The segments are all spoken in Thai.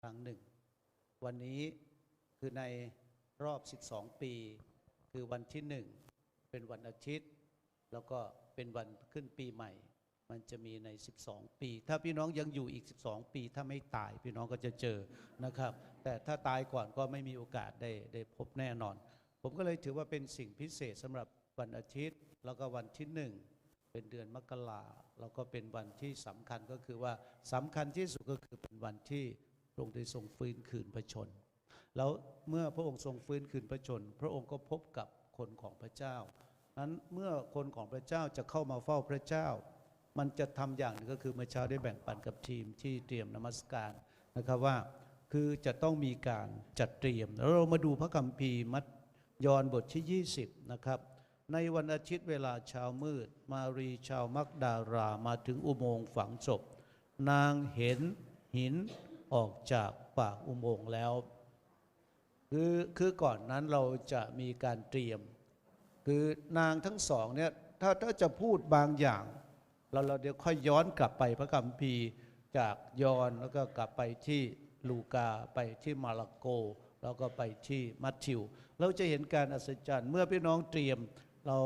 ครั้งหนึ่ง วันนี้คือในรอบ 12 ปี คือวันที่หนึ่งเป็นวันอาทิตย์ แล้วก็เป็นวันขึ้นปีใหม่ มันจะมีใน 12 ปี ถ้าพี่น้องยังอยู่อีก 12 ปี ถ้าไม่ตายพี่น้องก็จะเจอนะครับ แต่ถ้าตายก่อนก็ไม่มีโอกาสได้ได้พบแน่นอน ผมก็เลยถือว่าเป็นสิ่งพิเศษสำหรับวันอาทิตย์ แล้วก็วันที่หนึ่งเป็นเดือนมกราแล้วก็เป็นวันที่สำคัญก็คือว่าสำคัญที่สุดก็คือเป็นวันที่ ระองค์ได้ทรงฟื้นคืนพระชน แล้วเมื่อพระองค์ทรงฟื้นคืนพระชน พระองค์ก็พบกับคนของพระเจ้า นั้นเมื่อคนของพระเจ้าจะเข้ามาเฝ้าพระเจ้า มันจะทำอย่างหนึงก็คือเมื่อเช้าได้แบ่งปันกับทีมที่เตรียมนมัสการนะครับว่าคือจะต้องมีการจัดเตรียม แล้วเรามาดูพระคัมภีร์มัทยอนบทที่ 20 นะครับ ในวันอาทิตย์เวลาเช้ามืด มารีชาวมักดารามาถึงอุโมงค์ฝังศพ นางเห็นหิน ออกจากปากอุโมงค์แล้ว คือคือก่อนนั้นเราจะมีการเตรียม คือนางทั้งสองเนี่ยถ้าถ้าจะพูดบางอย่าง เราเราเดี๋ยวค่อยย้อนกลับไปพระคัมภีร์จากยอนแล้วก็กลับไปที่ลูกาไปที่มาระโก แล้วก็ไปที่มัทธิว เราจะเห็นการอัศจรรย์ เมื่อพี่น้องเตรียม เรา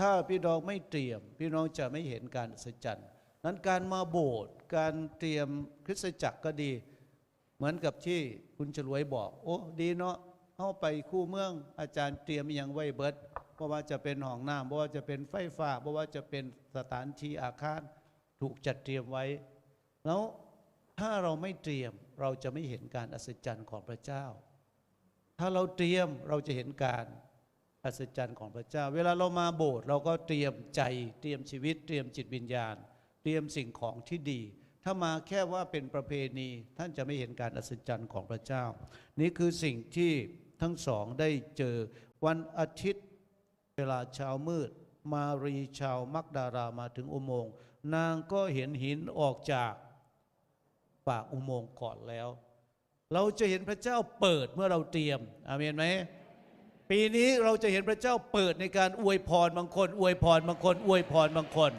ถ้าพี่น้องไม่เตรียม พี่น้องจะไม่เห็นการอัศจรรย์นั้นการมาโบสถ์การเตรียมคริสตจักรก็ดี เหมือนกับที่คุณฉลวยบอก โอ้ดีเนาะเข้าไปคู่เมือง อาจารย์เตรียมอหยังไว้เบิดเพราะว่าจะเป็นห้องน้ำเพราะว่าจะเป็นไฟฟ้าเพราะว่าจะเป็นสถานที่อาคารถูกจัดเตรียมไว้ แล้วถ้าเราไม่เตรียมเราจะไม่เห็นการอัศจรรย์ของพระเจ้า ถ้าเราเตรียมเราจะเห็นการอัศจรรย์ของพระเจ้า เวลาเรามาโบสถ์เราก็เตรียมใจ เตรียมชีวิต เตรียมจิตวิญญาณ เตรียมสิ่งของที่ดี ถ้ามาแค่ว่าเป็นประเพณีท่านจะไม่เห็นการอัศจรรย์ของพระเจ้า นี่คือสิ่งที่ทั้งสองได้เจอวันอาทิตย์เวลาเช้ามืด มารีชาวมักดารามาถึงอุโมงค์นางก็เห็นหินออกจากปากอุโมงค์ก่อนแล้ว เราจะเห็นพระเจ้าเปิดเมื่อเราเตรียมอาเมนไหมปีนี้เราจะเห็นพระเจ้าเปิดในการอวยพรบางคน อวยพรบางคน อวยพรบางคน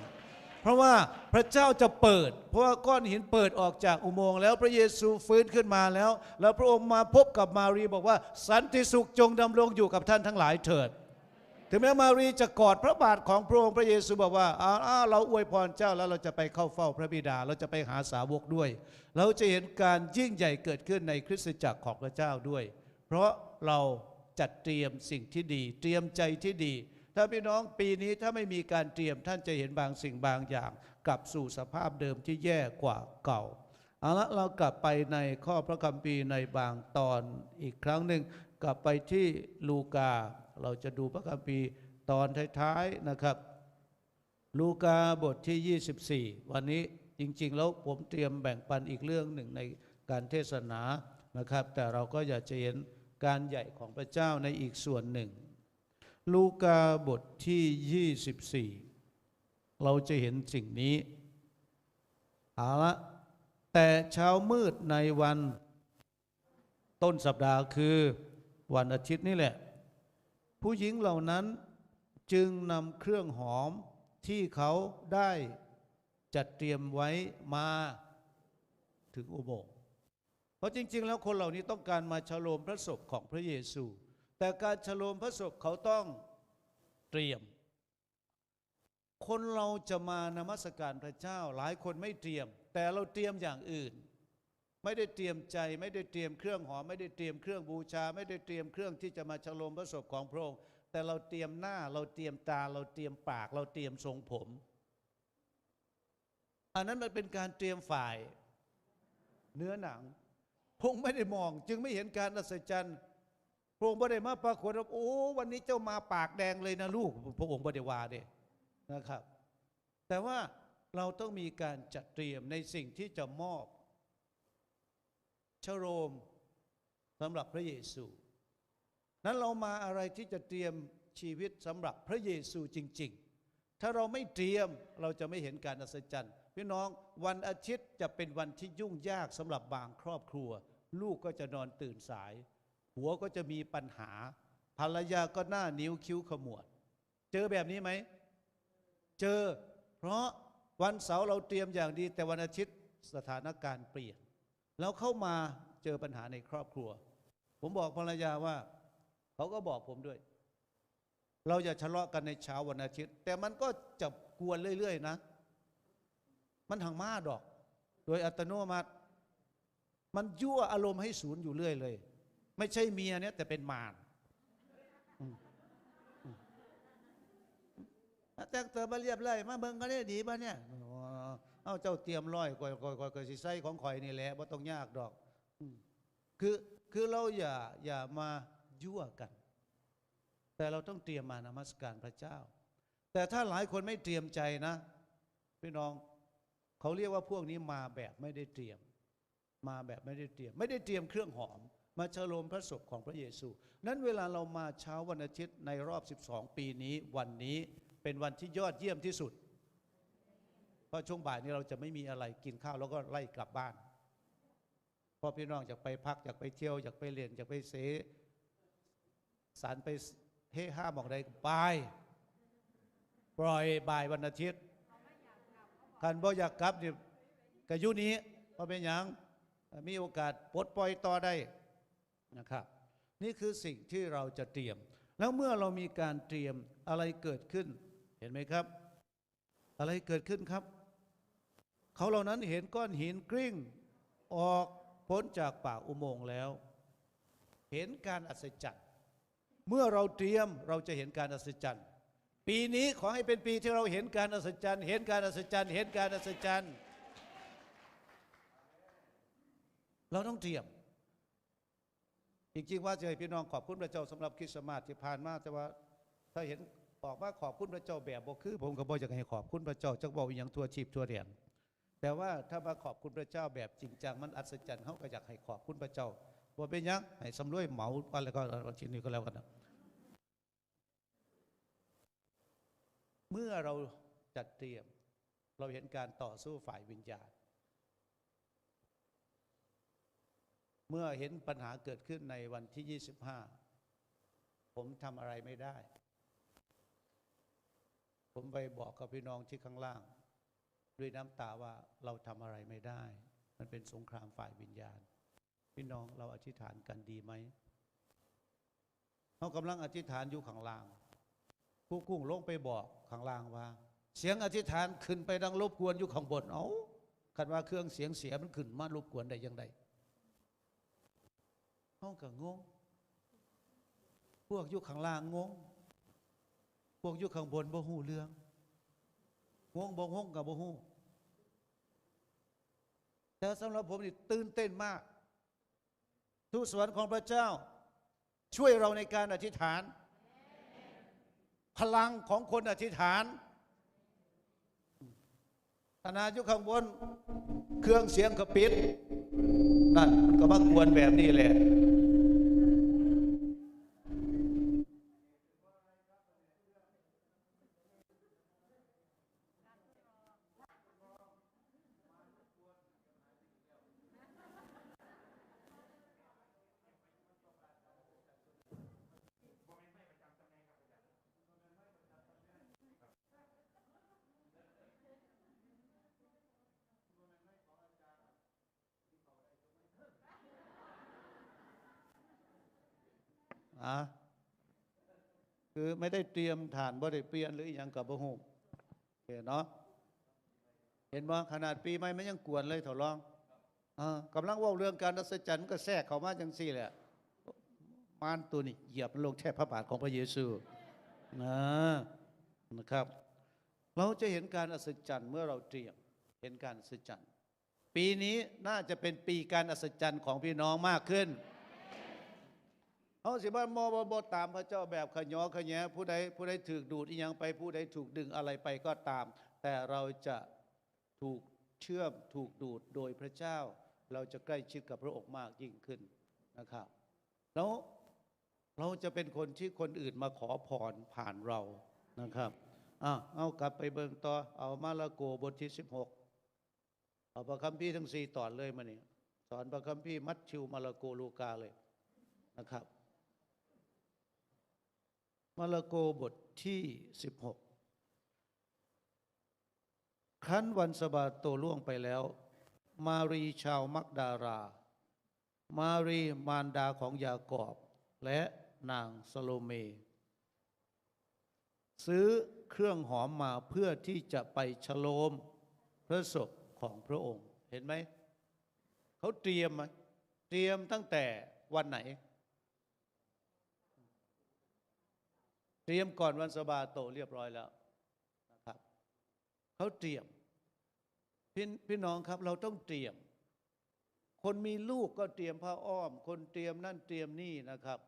เพราะว่าพระเจ้าจะเปิด เพราะว่าก้อนหินเปิดออกจากอุโมงค์แล้วพระเยซูฟื้นขึ้นมาแล้ว แล้วพระองค์มาพบกับมารีบอกว่า สันติสุขจงดำรงอยู่กับท่านทั้งหลายเถิด ถึงแม้มารีจะกอดพระบาทของพระองค์พระเยซูบอกว่าอ้าเราอวยพรเจ้าแล้วเราจะไปเข้าเฝ้าพระบิดา เราจะไปหาสาวกด้วย เราจะเห็นการยิ่งใหญ่เกิดขึ้นในคริสตจักรของพระเจ้าด้วย เพราะเราจัดเตรียมสิ่งที่ดี เตรียมใจที่ดี ถ้าพี่น้องปีนี้ถ้าไม่มีการเตรียมท่านจะเห็นบางสิ่งบางอย่าง กลับสู่สภาพเดิมที่แย่กว่าเก่าเอาละเรากลับไปในข้อพระคัมภีร์ในบางตอนอีกครั้งหนึ่งกลับไปที่ลูกา เราจะดูพระคัมภีร์ตอนท้ายๆนะครับ ลูกาบทที่ 24 วันนี้จริงๆ แล้วผมเตรียมแบ่งปันอีกเรื่องหนึ่งในการเทศนานะครับ แต่เราก็อยากจะเห็นการใหญ่ของพระเจ้าในอีกส่วนหนึ่ง ลูกาบทที่ 24 เราจะเห็นสิ่งนี้เอาละแต่เช้ามืดในวันต้นสัปดาห์คือวันอาทิตย์นี่แหละ ผู้หญิงเหล่านั้นจึงนำเครื่องหอมที่เขาได้จัดเตรียมไว้มาถึงอุโบสถเพราะจริง ๆ แล้วคนเหล่านี้ต้องการมาฉลมพระศพของพระเยซู แต่การฉลมพระศพเขาต้องเตรียม คนเราจะมานมัสการพระเจ้า หลายคนไม่เตรียม แต่เราเตรียมอย่างอื่น ไม่ได้เตรียมใจ ไม่ได้เตรียมเครื่องหอมไม่ได้เตรียมเครื่องบูชา ไม่ได้เตรียมเครื่องที่จะมาฉลมพระศพของพระองค์แต่เราเตรียมหน้าเราเตรียมตาเราเตรียมปาก เราเตรียมทรงผม อันนั้นมันเป็นการเตรียมฝ่าย เนื้อหนังพงไม่ได้มอง จึงไม่เห็นการอัศจรรย์ ระองค์ไม่ได้มาปรากฏว่าโอ้วันนี้เจ้ามาปากแดงเลยนะลูก พระองค์ไม่ได้ว่าเด้นะครับ แต่ว่าเราต้องมีการจัดเตรียมในสิ่งที่จะมอบชโรมสำหรับพระเยซู นั้นเรามาอะไรที่จะเตรียมชีวิตสำหรับพระเยซูจริง ๆ ถ้าเราไม่เตรียมเราจะไม่เห็นการอัศจรรย์พี่น้องวันอาทิตย์จะเป็นวันที่ยุ่งยากสำหรับบางครอบครัว ลูกก็จะนอนตื่นสาย หัวก็จะมีปัญหา ภรรยาก็หน้านิ้วคิ้วขมวด เจอแบบนี้ไหม เจอ เพราะวันเสาร์เราเตรียมอย่างดี แต่วันอาทิตย์สถานการณ์เปลี่ยน แล้วเข้ามาเจอปัญหาในครอบครัว ผมบอกภรรยาว่า เขาก็บอกผมด้วย เราอย่าทะเลาะกันในเช้าวันอาทิตย์ แต่มันก็จะกวนเรื่อยๆนะ มันหังมาดอก โดยอัตโนมัติ มันยั่วอารมณ์ให้ศูนย์อยู่เรื่อยเลย ไม่ใช่เมียเนี่ยแต่เป็นมารแต่งเติมมาเรียบเลยมาเบิ่งก็ได้ดีป่ะเนี่ยอ๋อเอาเจ้าเตรียมร้อยก่อยก่อยก่อยก่อยสิใส่ของข่อยนี่แหละว่าต้องยากดอกคือคือเราอย่าอย่ามายั่วกัน แต่เราต้องเตรียมมานมัสการพระเจ้า แต่ถ้าหลายคนไม่เตรียมใจนะพี่น้องเขาเรียกว่าพวกนี้มาแบบไม่ได้เตรียม มาแบบไม่ได้เตรียม ไม่ได้เตรียมเครื่องหอม มาเฉลมพระศพของพระเยซู นั้นเวลาเรามาเช้าวันอาทิตย์ในรอบ 12 ปีนี้วันนี้เป็นวันที่ยอดเยี่ยมที่สุด เพราะช่วงบ่ายนี้เราจะไม่มีอะไรกินข้าวแล้วก็ไล่กลับบ้านเพราะพี่น้องอยากไปพักอยากไปเที่ยวอยากไปเรียนอยากไปเสสารไปเฮห้าหมองใดก็ไปปล่อยบ่ายวันอาทิตย์กันบ่อยากกลับเนี่ยกะยุนี้เพราะเป็นอย่างมีโอกาสปลดปล่อยต่อได้ นะครับ นี่คือสิ่งที่เราจะเตรียม แล้วเมื่อเรามีการเตรียมอะไรเกิดขึ้น เห็นไหมครับ อะไรเกิดขึ้นครับ เขาเหล่านั้นเห็นก้อนหินกลิ้ง ออกพ้นจากปากอุโมงค์แล้ว เห็นการอัศจรรย์เมื่อเราเตรียมเราจะเห็นการอัศจรรย์ปีนี้ขอให้เป็นปีที่เราเห็นการอัศจรรย์ เห็นการอัศจรรย์ เห็นการอัศจรรย์ เราต้องเตรียม จริงๆว่าจะให้พี่น้องขอบคุณพระเจ้าสำหรับคริสต์มาสที่ผ่านมาแต่ว่าถ้าเห็นออกมาขอบคุณพระเจ้าแบบบ่คือ ผมก็บ่อยากให้ขอบคุณพระเจ้าจักบอกอย่างทัวชีพทัวเรียนแต่ว่าถ้ามาขอบคุณพระเจ้าแบบจริงจังมันอัศจรรย์เขาก็อยากให้ขอบคุณพระเจ้าบ่เป็นยังให้สำรวยเหมาอะไรก็ชิ้นนี้ก็แล้วกันนะเมื่อเราจัดเตรียมเราเห็นการต่อสู้ฝ่ายวิญญาณ เมื่อเห็นปัญหาเกิดขึ้นในวันที่ 25 ผมทำอะไรไม่ได้ ผมไปบอกกับพี่น้องที่ข้างล่าง ด้วยน้ำตาว่าเราทำอะไรไม่ได้ มันเป็นสงครามฝ่ายวิญญาณ พี่น้องเราอธิษฐานกันดีไหมเขากำลังอธิษฐานอยู่ข้างล่าง ผู้กุ้งลงไปบอกข้างล่างว่า เสียงอธิษฐานขึ้นไปดังรบกวนอยู่ข้างบนเอาคันว่าเครื่องเสียงเสียมันขึ้นมารบกวนได้ยังไง เขาก็งง พวกอยู่ข้างล่างงง พวกอยู่ข้างบนบ่หูเรื่อง งงบ่งงกับบ่หูแต่สำหรับผมนี่ตื่นเต้นมาก ทุกสวรรค์ของพระเจ้า ช่วยเราในการอธิษฐาน พลังของคนอธิษฐานขณะอยู่ข้างบน เครื่องเสียงก็ปิด นั่นมันก็มากวนแบบนี้แหละคือ ไม่ได้เตรียมฐานบ่ได้เปลี่ยนหรืออย่างกับบ่ฮู้เห็นเนาะเห็นบ่ขนาดปีใหม่มันยังกวนเลยเถาลองอ่ากำลังว่าเรื่องการอัศจรรย์ก็แทรกเข้ามาจังซี่แหละมารตัวนี้เหยียบลงแทบพระบาทของพระเยซูนะนะครับ เราจะเห็นการอัศจรรย์เมื่อเราเตรียมเห็นการอัศจรรย์ปีนี้น่าจะเป็นปีการอัศจรรย์ของพี่น้องมากขึ้น เขาสิบ้านมอบอบตามพระเจ้าแบบขยอขยแยผู้ใดผู้ใดถูกดูดอีหยังไปผู้ใดถูกดึงอะไรไปก็ตาม แต่เราจะถูกเชื่อมถูกดูดโดยพระเจ้า เราจะใกล้ชิดกับพระองค์มากยิ่งขึ้นนะครับ แล้วเราจะเป็นคนที่คนอื่นมาขอพรผ่านเรานะครับอะเอากลับไปเบิ่งต่อเอามาระโกบทที่ 16 เอาพระคัมภีร์ทั้งสี่ตอนเลยมาเนี่ยสอนพระคัมภีร์มัทธิวมาระโกลูกาเลยนะครับ มาระโกบทที่ 16 ครั้นวันสะบาโตล่วงไปแล้ว มารีชาวมักดารา มารีมารดาของยากอบ และนางสโลเม ซื้อเครื่องหอมมาเพื่อที่จะไปฉโลมพระศพของพระองค์ เห็นไหม เขาเตรียมมาเตรียมตั้งแต่วันไหน เตรียมก่อนวันสะบาโตเรียบร้อยแล้วนะครับเขาเตรียมพี่พี่น้องครับเราต้องเตรียม คนมีลูกก็เตรียมผ้าอ้อม คนเตรียมนั่นเตรียมนี่นะครับ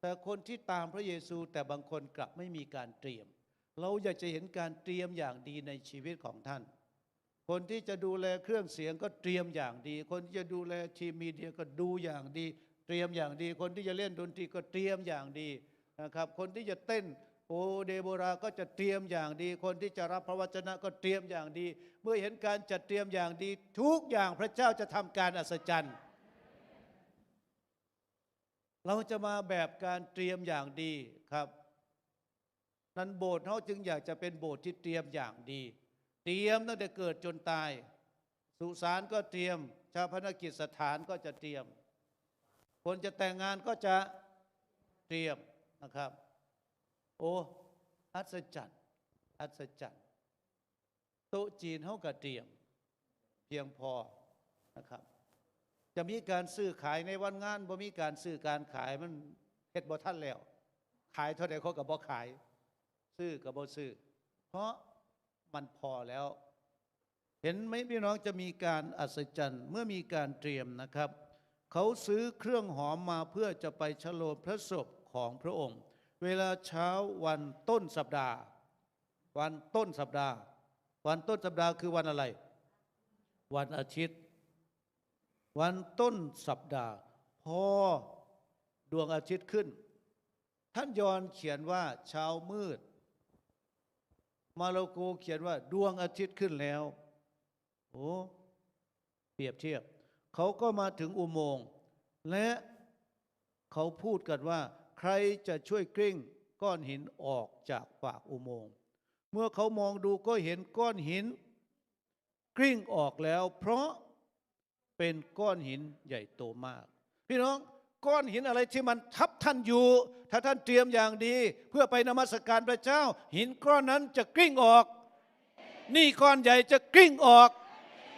แต่คนที่ตามพระเยซูแต่บางคนกลับไม่มีการเตรียม เราอยากจะเห็นการเตรียมอย่างดีในชีวิตของท่าน คนที่จะดูแลเครื่องเสียงก็เตรียมอย่างดี คนที่จะดูแลทีมมีเดียก็ดูอย่างดี เตรียมอย่างดี คนที่จะเล่นดนตรีก็เตรียมอย่างดี นะครับ คนที่จะเต้นโอเดโบราก็จะเตรียมอย่างดี คนที่จะรับพระวจนะก็เตรียมอย่างดี เมื่อเห็นการจัดเตรียมอย่างดี ทุกอย่างพระเจ้าจะทำการอัศจรรย์ เราจะมาแบบการเตรียมอย่างดีครับ นั้นโบสถ์เขาจึงอยากจะเป็นโบสถ์ที่เตรียมอย่างดี เตรียมตั้งแต่เกิดจนตาย สุสานก็เตรียม ชาพนกิจสถานก็จะเตรียม คนจะแต่งงานก็จะเตรียม นะครับ โอ้ อัศจรรย์อัศจรรย์โต๊ะจีนเขาก็เตรียม เพียงพอนะครับ จะมีการซื้อขายในวันงานบ่มีการซื้อการขายมันเฮ็ดบ่ทันแล้ว ขายเท่าใดเขาก็บ่ขาย ซื้อก็บ่ซื้อ เพราะมันพอแล้ว เห็นไหมพี่น้องจะมีการอัศจรรย์เมื่อมีการเตรียมนะครับ เขาซื้อเครื่องหอมมาเพื่อจะไปฉโลมพระศพ ของพระองค์ เวลาเช้าวันต้นสัปดาห์ วันต้นสัปดาห์ วันต้นสัปดาห์คือวันอะไร วันอาทิตย์ วันต้นสัปดาห์ พอดวงอาทิตย์ขึ้น ท่านยอนเขียนว่าเช้ามืด มาโลโกเขียนว่าดวงอาทิตย์ขึ้นแล้วโอ้เปรียบเทียบ เขาก็มาถึงอุโมงค์และเขาพูดกันว่า ใครจะช่วยกลิ้งก้อนหินออกจากปากอุโมงค์ เมื่อเขามองดูก็เห็นก้อนหินกลิ้งออกแล้ว เพราะเป็นก้อนหินใหญ่โตมาก พี่น้องก้อนหินอะไรที่มันทับท่านอยู่ ถ้าท่านเตรียมอย่างดี เพื่อไปนมัสการพระเจ้า หินก้อนนั้นจะกลิ้งออก นี่ก้อนใหญ่จะกลิ้งออก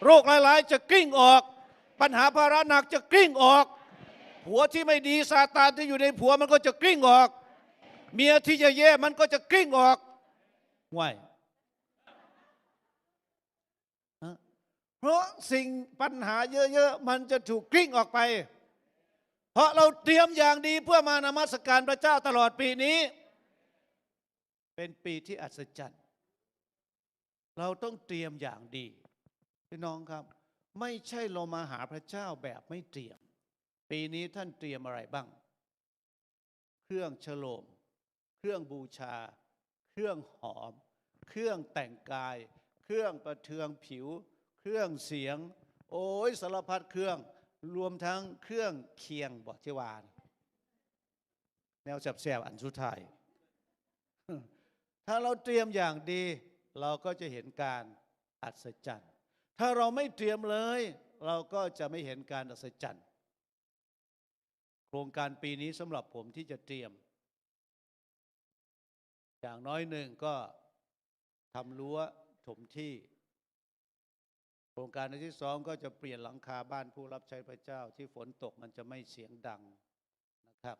โรคหลายๆ จะกลิ้งออก ปัญหาภาระหนักจะกลิ้งออก ผัวที่ไม่ดีซาตานที่อยู่ในผัวมันก็จะกลิ้งออก เมียที่จะแย่มันก็จะกลิ้งออกห่วยเพราะสิ่งปัญหาเยอะๆมันจะถูกกลิ้งออกไป เพราะเราเตรียมอย่างดีเพื่อมานมัสการพระเจ้าตลอดปีนี้ เป็นปีที่อัศจรรย์ เราต้องเตรียมอย่างดีพี่น้องครับ ไม่ใช่เรามาหาพระเจ้าแบบไม่เตรียม ปีนี้ท่านเตรียมอะไรบ้าง เครื่องฉโลม เครื่องบูชา เครื่องหอม เครื่องแต่งกาย เครื่องประเทืองผิว เครื่องเสียง โอ้ยสารพัดเครื่องรวมทั้งเครื่องเคียงบอกที่วานแนวแสบอันสุดท้าย ถ้าเราเตรียมอย่างดี เราก็จะเห็นการอัศจรรย์ ถ้าเราไม่เตรียมเลย เราก็จะไม่เห็นการอัศจรรย์ โครงการปีนี้สำหรับผมที่จะเตรียม อย่างน้อยหนึ่งก็ทำรั้วถมที่ โครงการอันที่สองก็จะเปลี่ยนหลังคาบ้านผู้รับใช้พระเจ้า ที่ฝนตกมันจะไม่เสียงดังนะครับ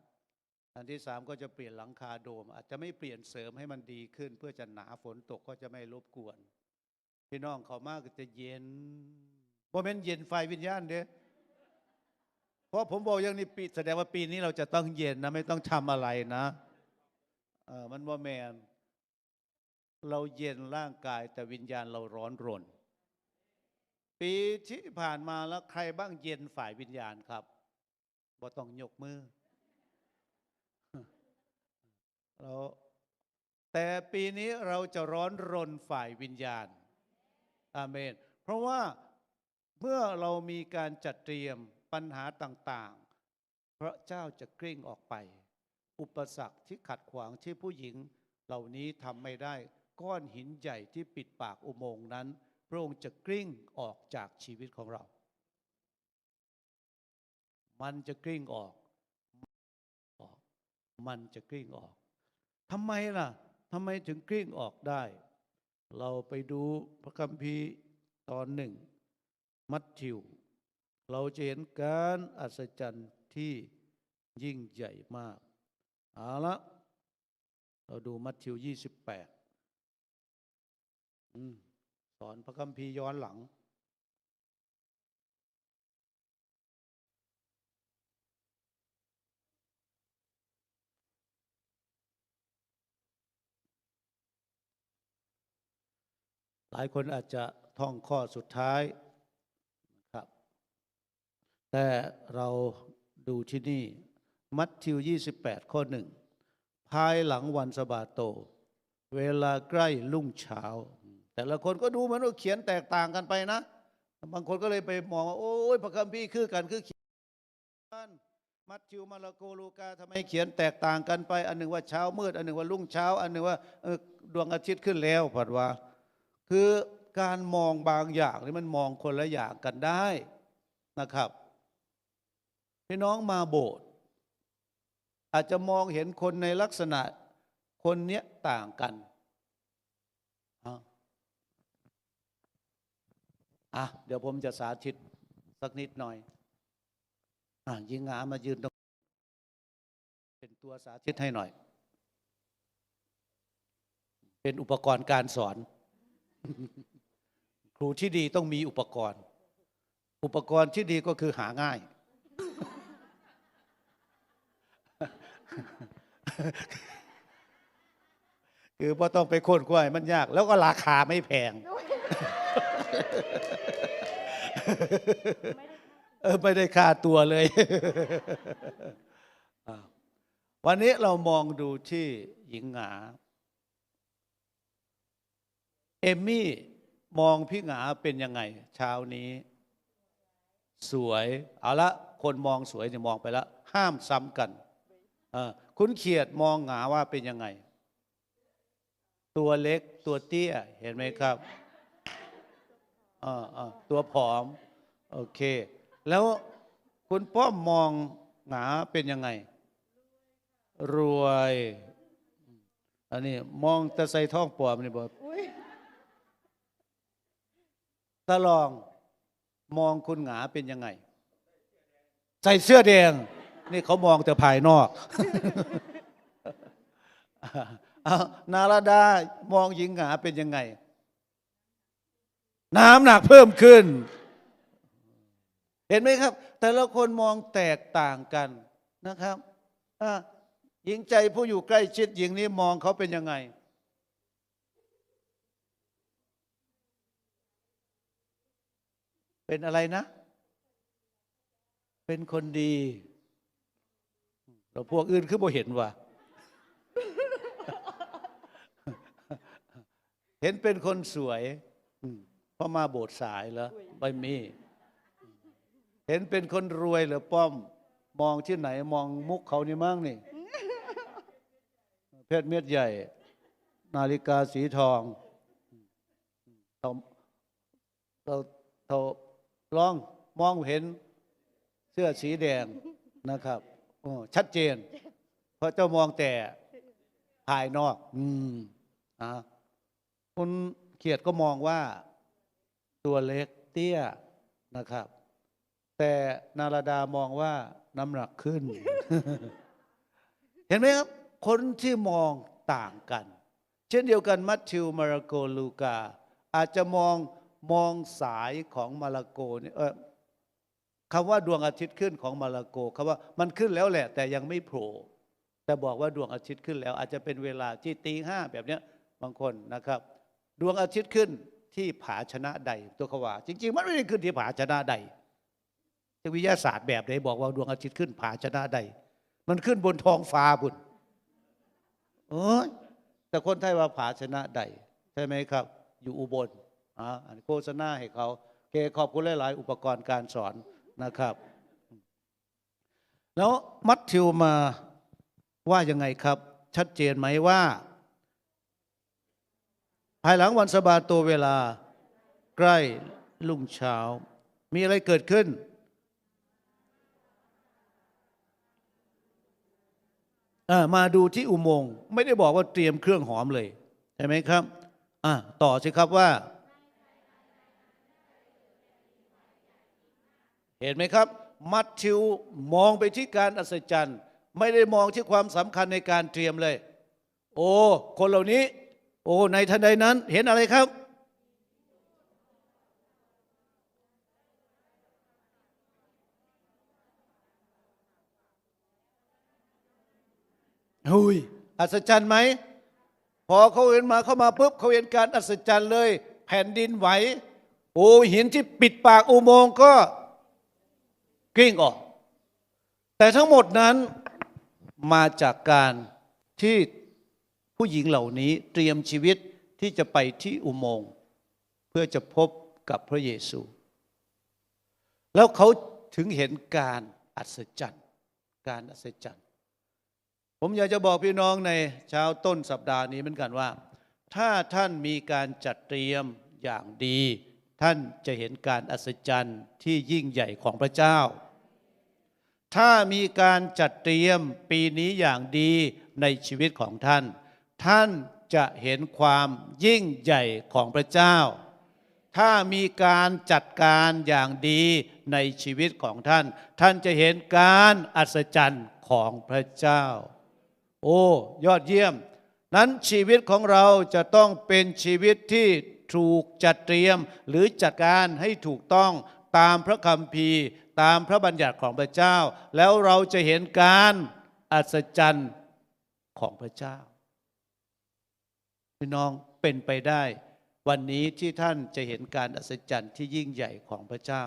อันที่สามก็จะเปลี่ยนหลังคาโดม อาจจะไม่เปลี่ยนเสริมให้มันดีขึ้น เพื่อจะหนาฝนตกก็จะไม่รบกวน พี่น้องเขามากก็จะเย็นโมเมนเย็นไฟวิญญาณเด้ เพราะผมบอกอย่างนี้ปีแสดงว่าปีนี้เราจะต้องเย็นนะ ไม่ต้องทำอะไรนะเออมันว่าแมนเราเย็นร่างกายแต่วิญญาณเราร้อนรน ปีที่ผ่านมาแล้วใครบ้างเย็นฝ่ายวิญญาณครับบ่ต้องยกมือเราแต่ปีนี้เราจะร้อนรนฝ่ายวิญญาณอาเมน เพราะว่าเมื่อเรามีการจัดเตรียม ปัญหาต่างๆ พระเจ้าจะกลิ้งออกไป อุปสรรคที่ขัดขวางที่ผู้หญิง เหล่านี้ทำไม่ได้ ก้อนหินใหญ่ที่ปิดปากอุโมงค์นั้น พระองค์จะกลิ้งออกจากชีวิตของเรา มันจะกลิ้งออกออก มันจะกลิ้งออกทำไมล่ะทำไมถึงกลิ้งออกได้ เราไปดูพระคัมภีร์ตอนหนึ่ง มัทธิว เราจะเห็นการอัศจรรย์ที่ยิ่งใหญ่มากเอาละเราดูมัทธิว28อืมสอนพระคัมภีร์ย้อนหลัง หลายคนอาจจะท่องข้อสุดท้าย แต่เราดูที่นี่ มัทธิว 28 ข้อหนึ่งภายหลังวันสะบาโต เวลาใกล้รุ่งเช้า แต่ละคนก็ดูเหมันว่าเขียนแตกต่างกันไปนะ บางคนก็เลยไปมองว่าโอ้ยพระคัมภีร์คือกันคือเขียนมัทธิวมาระโกลูกาทำไมเขียนแตกต่างกันไป อันหนึ่งว่าเช้ามืด อันหนึ่งว่ารุ่งเช้า อันหนึ่งว่าดวงอาทิตย์ขึ้นแล้วผัดว่า คือการมองบางอย่างนี่มันมองคนละอย่างกันได้นะครับ พี่น้องมาโบสถ์อาจจะมองเห็นคนในลักษณะคนเนี้ยต่างกันอะเดี๋ยวผมจะสาธิตสักนิดหน่อยอะยิงงามายืนตรงเป็นตัวสาธิตให้หน่อย เป็นอุปกรณ์การสอน ครูที่ดีต้องมีอุปกรณ์ อุปกรณ์ที่ดีก็คือหาง่าย คือพอต้องไปโค่นกล้วยมันยาก แล้วก็ราคาไม่แพง เออไม่ได้ค่าตัวเลยอ่าวันนี้เรามองดูที่หญิงหงา เอมมี่มองพี่หงาเป็นยังไง เช้านี้ สวย เอาละ คนมองสวยจะมองไปแล้ว ห้ามซ้ำกันเออ คุณเขียดมองหงาว่าเป็นยังไง ตัวเล็กตัวเตี้ย เห็นไหมครับอ่าอ่าตัวผอม โอเค แล้วคุณป้อมมองหงาเป็นยังไง รวย อันนี้มองแต่ใส่ท้องปลอมนี่บอกตาลองมองคุณหงาเป็นยังไง ใส่เสื้อแดง นี่เขามองแต่ภายนอกเอานาราดามองหญิงหงาเป็นยังไง น้ำหนักเพิ่มขึ้น เห็นไหมครับ แต่ละคนมองแตกต่างกันนะครับหญิงใจผู้อยู่ใกล้ชิดหญิงนี้มองเขาเป็นยังไงเป็นอะไรนะ เป็นคนดี เราพวกอื่นคือบ่เห็นว่ะเห็นเป็นคนสวยพราะมาโบสถ์สายเหรอไม่มี เห็นเป็นคนรวยเหรือป้อม มองที่ไหนมองมุกเขานี่มั่งนี่ เพชรเม็ดใหญ่ นาฬิกาสีทองเราเราเราลองมองเห็นเสื้อสีแดงนะครับ ชัดเจน เพราะเจ้ามองแต่ภายนอก อืมอะคุณเขียดก็มองว่าตัวเล็กเตี้ยนะครับ แต่นาราดามองว่าน้ำหนักขึ้น เห็นไหมครับ คนที่มองต่างกัน เช่นเดียวกันมัทธิวมาระโกลูกา อาจจะมองมองสายของมาระโกเนี่ยเออ คำว่าดวงอาทิตย์ขึ้นของมาระโกคำว่ามันขึ้นแล้วแหละ แต่ยังไม่โผล่แต่บอกว่าดวงอาทิตย์ขึ้นแล้ว อาจจะเป็นเวลาที่ตีห้าแบบเนี้ยบางคนนะครับ ดวงอาทิตย์ขึ้นที่ผาชนะใดตัวขาว่าจริง ๆ มันไม่ได้ขึ้นที่ผาชนะใดจะวิทยาศาสตร์แบบไหนบอกว่าดวงอาทิตย์ขึ้นผาชนะใด มันขึ้นบนท้องฟ้าบุญเอ้ยแต่คนไทยว่าผาชนะใดใช่ไหมครับ อยู่อุบลอ่าอันนี้โฆษณาให้เขาเคขอบคุณหลาย ๆ อุปกรณ์การสอน นะครับ แล้วมัทธิวมาว่ายังไงครับ ชัดเจนไหมว่า ภายหลังวันสบาตัวเวลา ใกล้ลุ่งเช้า มีอะไรเกิดขึ้น มาดูที่อุโมงค์ไม่ได้บอกว่าเตรียมเครื่องหอมเลย ใช่ไหมครับ ต่อสิครับว่า เห็นไหมครับ มัทธิวมองไปที่การอัศจรรย์ ไม่ได้มองที่ความสำคัญในการเตรียมเลย โอ้คนเหล่านี้ โอ้ในทันใดนั้นเห็นอะไรครับ หุยอัศจรรย์ไหม พอเขาเห็นมาเข้ามาปุ๊บเขาเห็นการอัศจรรย์เลย แผ่นดินไหว โอ้หินที่ปิดปากอุโมงค์ก็ กลิ้งออก แต่ทั้งหมดนั้นมาจากการที่ผู้หญิงเหล่านี้เตรียมชีวิตที่จะไปที่อุโมงค์ เพื่อจะพบกับพระเยซู แล้วเขาถึงเห็นการอัศจรรย์การอัศจรรย์ผมอยากจะบอกพี่น้องในเช้าต้นสัปดาห์นี้เหมือนกันว่า ถ้าท่านมีการจัดเตรียมอย่างดี ท่านจะเห็นการอัศจรรย์ที่ยิ่งใหญ่ของพระเจ้า ถ้ามีการจัดเตรียมปีนี้อย่างดีในชีวิตของท่าน ท่านจะเห็นความยิ่งใหญ่ของพระเจ้า ถ้ามีการจัดการอย่างดีในชีวิตของท่าน ท่านจะเห็นการอัศจรรย์ของพระเจ้า โอ้ ยอดเยี่ยม นั้นชีวิตของเราจะต้องเป็นชีวิตที่ถูกจัดเตรียมหรือจัดการให้ถูกต้องตามพระคัมภีร์ ตามพระบัญญัติของพระเจ้า แล้วเราจะเห็นการอัศจรรย์ของพระเจ้าพี่น้องเป็นไปได้ วันนี้ที่ท่านจะเห็นการอัศจรรย์ที่ยิ่งใหญ่ของพระเจ้า